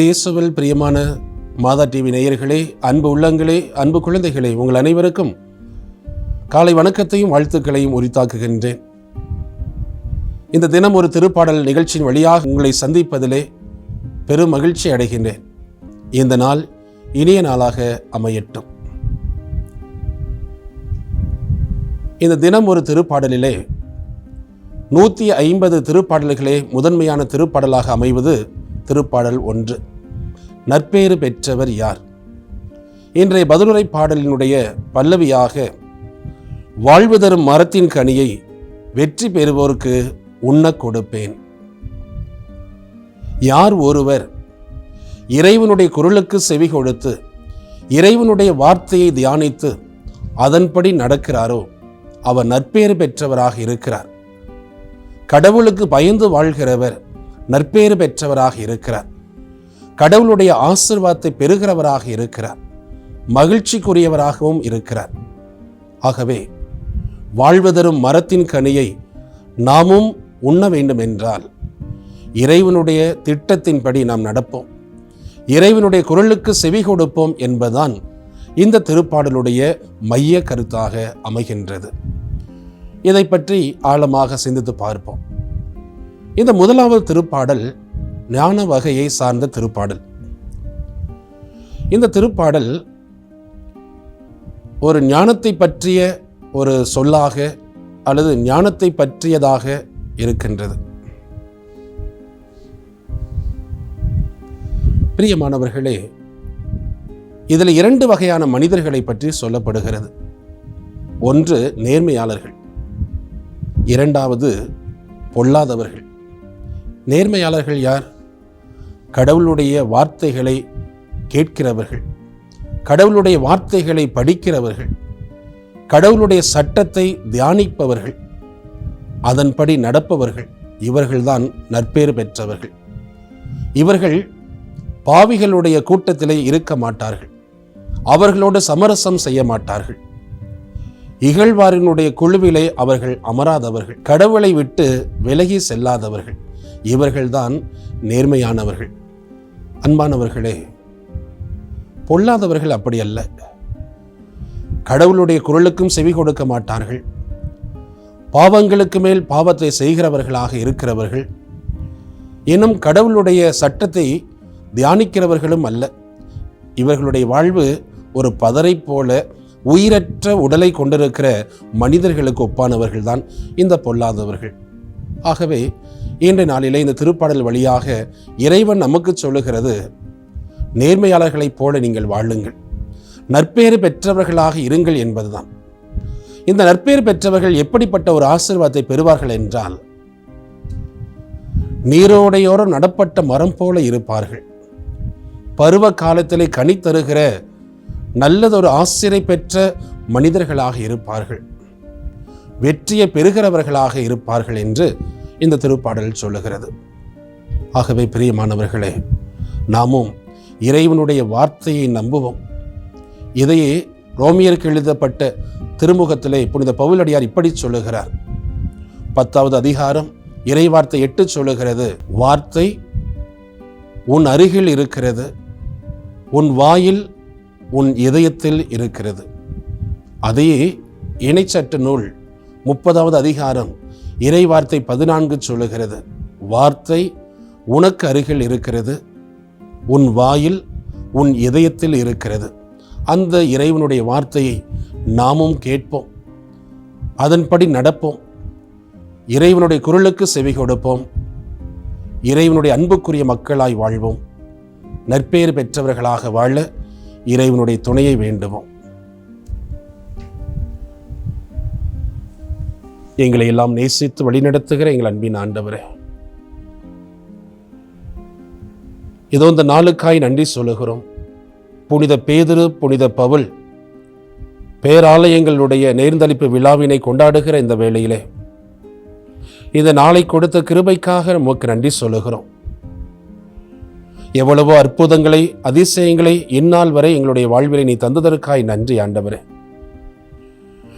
இயேசுவில் பிரியமான மாதா டிவி நேயர்களே அன்பு உள்ளங்களே அன்பு குழந்தைகளே உங்கள் அனைவருக்கும் காலை வணக்கத்தையும் வாழ்த்துக்களையும் உரித்தாக்குகின்றேன். இந்த தினம் ஒரு திருப்பாடல் நிகழ்ச்சியின் வழியாக உங்களை சந்திப்பதிலே பெரும் மகிழ்ச்சி அடைகின்றேன். இந்த நாள் இனிய நாளாக அமையட்டும். இந்த தினம் ஒரு திருப்பாடலிலே நூற்றி ஐம்பது திருப்பாடல்களே முதன்மையான திருப்பாடலாக அமைவது திருப்பாடல் ஒன்று. நற்பேறு பெற்றவர் யார்? இன்றைய பதிலுரை பாடலினுடைய பல்லவியாக வாழ்வு தரும் மரத்தின் கனியை வெற்றி பெறுவோருக்கு உண்ணக் கொடுப்பேன். யார் ஒருவர் இறைவனுடைய குரலுக்கு செவி கொடுத்து இறைவனுடைய வார்த்தையை தியானித்து அதன்படி நடக்கிறாரோ அவர் நற்பேறு பெற்றவராக இருக்கிறார். கடவுளுக்கு பயந்து வாழ்கிறவர் நற்பேறு பெற்றவராக இருக்கிறார். கடவுளுடைய ஆசிர்வாதத்தை பெறுகிறவராக இருக்கிறார். மகிழ்ச்சிக்குரியவராகவும் இருக்கிறார். ஆகவே வாழ்வதரும் மரத்தின் கனியை நாமும் உண்ண வேண்டும் என்றால் இறைவனுடைய திட்டத்தின்படி நாம் நடப்போம். இறைவனுடைய குரலுக்கு செவி கொடுப்போம் என்பதுதான் இந்த திருப்பாடலுடைய மைய கருத்தாக அமைகின்றது. இதை பற்றி ஆழமாக சிந்தித்து பார்ப்போம். இந்த முதலாவது திருப்பாடல் ஞான வகையை சார்ந்த திருப்பாடல். இந்த திருப்பாடல் ஒரு ஞானத்தை பற்றிய ஒரு சொல்லாக அல்லது ஞானத்தை பற்றியதாக இருக்கின்றது. பிரியமானவர்களே இதில் இரண்டு வகையான மனிதர்களை பற்றி சொல்லப்படுகிறது. ஒன்று நேர்மையாளர்கள் இரண்டாவது பொல்லாதவர்கள். நேர்மையாளர்கள் யார்? கடவுளுடைய வார்த்தைகளை கேட்கிறவர்கள் கடவுளுடைய வார்த்தைகளை படிக்கிறவர்கள் கடவுளுடைய சட்டத்தை தியானிப்பவர்கள் அதன்படி நடப்பவர்கள் இவர்கள்தான் நற்பேறு பெற்றவர்கள். இவர்கள் பாவிகளுடைய கூட்டத்திலே இருக்க மாட்டார்கள். அவர்களோடு சமரசம் செய்ய மாட்டார்கள். இகழ்வாரினுடைய குழுவிலே அவர்கள் அமராதவர்கள். கடவுளை விட்டு விலகி செல்லாதவர்கள். இவர்கள்தான் நேர்மையானவர்கள். அன்பானவர்களே பொல்லாதவர்கள் அப்படி அல்ல. கடவுளுடைய குரலுக்கும் செவி கொடுக்க மாட்டார்கள். பாவங்களுக்கு மேல் பாவத்தை செய்கிறவர்களாக இருக்கிறவர்கள். இன்னும் கடவுளுடைய சட்டத்தை தியானிக்கிறவர்களும் அல்ல. இவர்களுடைய வாழ்வு ஒரு பதரை போல உயிரற்ற உடலை கொண்டிருக்கிற மனிதர்களுக்கு ஒப்பானவர்கள் தான் இந்த பொல்லாதவர்கள். ஆகவே இன்றைய நாளிலே இந்த திருப்பாடல் வழியாக இறைவன் நமக்கு சொல்லுகிறது நேர்மையாளர்களைப் போல நீங்கள் வாழுங்கள். நற்பேறு பெற்றவர்களாக இருங்கள் என்பதுதான். இந்த நற்பேறு பெற்றவர்கள் எப்படிப்பட்ட ஒரு ஆசீர்வாதத்தை பெறுவார்கள் என்றால் நீரோடையோரம் நடப்பட்ட மரம் போல இருப்பார்கள். பருவ காலத்திலே கனி தருகிற நல்லதொரு ஆசிரியை பெற்ற மனிதர்களாக இருப்பார்கள். வெற்றியை பெறுகிறவர்களாக இருப்பார்கள் என்று இந்த திருப்பாடல் சொல்லுகிறது. ஆகவே பிரியமானவர்களே நாமும் இறைவனுடைய வார்த்தையை நம்புவோம். இதையே ரோமியருக்கு எழுதப்பட்ட திருமுகத்திலே புனித பவுலடியார் இப்படி சொல்லுகிறார். பத்தாவது அதிகாரம் இறை வார்த்தை எட்டு சொல்லுகிறது வார்த்தை உன் அருகில் இருக்கிறது உன் வாயில் உன் இதயத்தில் இருக்கிறது. அதையே இணைச்சட்ட நூல் முப்பதாவது அதிகாரம் இறை வார்த்தை பதினான்கு சொல்லுகிறது. வார்த்தை உனக்கு அருகில் இருக்கிறது உன் வாயில் உன் இதயத்தில் இருக்கிறது. அந்த இறைவனுடைய வார்த்தையை நாமும் கேட்போம் அதன்படி நடப்போம். இறைவனுடைய குரலுக்கு செவி கொடுப்போம். இறைவனுடைய அன்புக்குரிய மக்களாய் வாழ்வோம். நற்பெயர் பெற்றவர்களாக வாழ இறைவனுடைய துணையை வேண்டுவோம். எங்களை எல்லாம் நேசித்து வழிநடத்துகிற எங்கள் அன்பின் ஆண்டவரே. இதோ இந்த நாளுக்காய் நன்றி சொல்லுகிறோம். புனித பேதுரு புனித பவுல் பேராலயங்களுடைய நேர்ந்தளிப்பு விழாவினை கொண்டாடுகிற இந்த வேளையிலே இந்த நாளை கொடுத்த கிருபைக்காக நமக்கு நன்றி சொல்லுகிறோம். எவ்வளவோ அற்புதங்களை அதிசயங்களை இந்நாள் வரை எங்களுடைய வாழ்விலை நீ தந்ததற்காய் நன்றி ஆண்டவரே.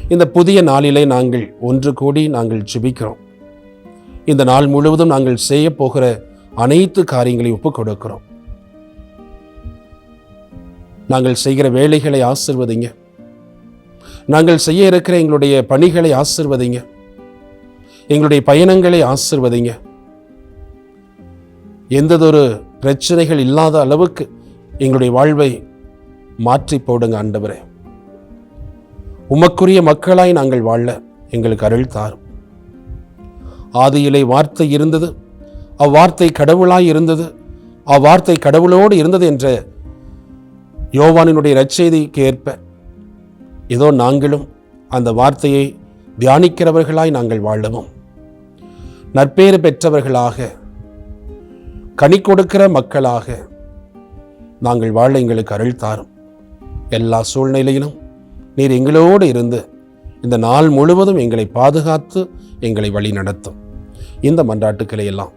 இந்த புதிய நாளிலே நாங்கள் ஒன்று கூடி நாங்கள் ஜெபிக்கிறோம். இந்த நாள் முழுவதும் நாங்கள் செய்ய போகிற அனைத்து காரியங்களையும் ஒப்புக் கொடுக்கிறோம். நாங்கள் செய்கிற வேலைகளை ஆசிர்வதிங்க. நாங்கள் செய்ய இருக்கிற எங்களுடைய பணிகளை ஆசிர்வதிங்க. எங்களுடைய பயணங்களை ஆசிர்வதிங்க. எந்ததொரு பிரச்சனைகள் இல்லாத அளவுக்கு எங்களுடைய வாழ்வை மாற்றி போடுங்க ஆண்டவரே. உமக்குரிய மக்களாய் நாங்கள் வாழ எங்களுக்கு அருள் தாரும். ஆதியிலே வார்த்தை இருந்தது அவ்வார்த்தை கடவுளாய் இருந்தது அவ்வார்த்தை கடவுளோடு இருந்தது என்ற யோவானினுடைய நற்செய்திக்கு ஏற்ப ஏதோ நாங்களும் அந்த வார்த்தையை தியானிக்கிறவர்களாய் நாங்கள் வாழவும். நற்பேறு பெற்றவர்களாக கனி கொடுக்கிற மக்களாக நாங்கள் வாழ எங்களுக்கு அருள் தாரும். எல்லா சூழ்நிலையிலும் நீர் எங்களோடு இருந்து இந்த நாள் முழுவதும் எங்களை பாதுகாத்து எங்களை வழி நடத்தும். இந்த மன்றாட்டுக்களை எல்லாம்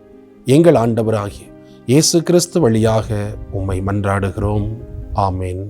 எங்கள் ஆண்டவராகிய இயேசு கிறிஸ்து வழியாக உம்மை மன்றாடுகிறோம். ஆமேன்.